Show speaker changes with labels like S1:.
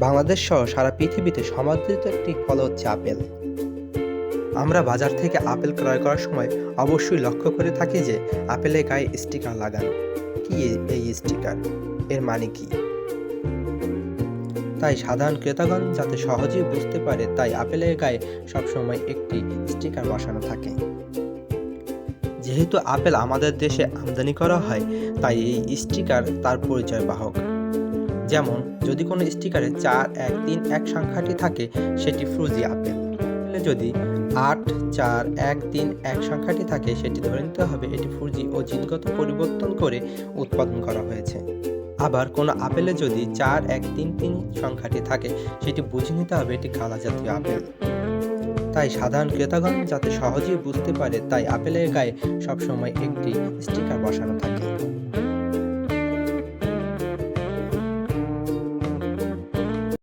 S1: বাংলাদেশ সহ সারা পৃথিবীতে সমাদৃত একটি ফল হচ্ছে আপেল। আমরা বাজার থেকে আপেল ক্রয় করার সময় অবশ্যই লক্ষ্য করে থাকি যে আপেলের গায়ে স্টিকার লাগানো। কি এই স্টিকার? এর মানে কি? তাই সাধারণ ক্রেতাগণ যাতে সহজেই বুঝতে পারে তাই আপেলের গায়ে সবসময় একটি স্টিকার বসানো থাকে। যেহেতু আপেল আমাদের দেশে আমদানি করা হয়, তাই এই স্টিকার তার পরিচয় বাহক। যেমন, যদি কোনো স্টিকারে চার, এক, তিন, এক সংখ্যাটি থাকে, সেটি ফ্রুজি আপেল। যদি আট, চার, এক, তিন, এক সংখ্যাটি থাকে, সেটি ধরে নিতে হবে এটি ফ্রুজি ও জিনগত পরিবর্তন করে উৎপাদন করা হয়েছে। আবার কোনো আপেলে যদি চার, এক, তিন তিন সংখ্যাটি থাকে, সেটি বুঝে নিতে হবে এটি কালা জাতীয় আপেল। তাই সাধারণ ক্রেতাগণ যাতে সহজেই বুঝতে পারে, তাই আপেলের গায়ে সবসময় একটি স্টিকার বসানো থাকে।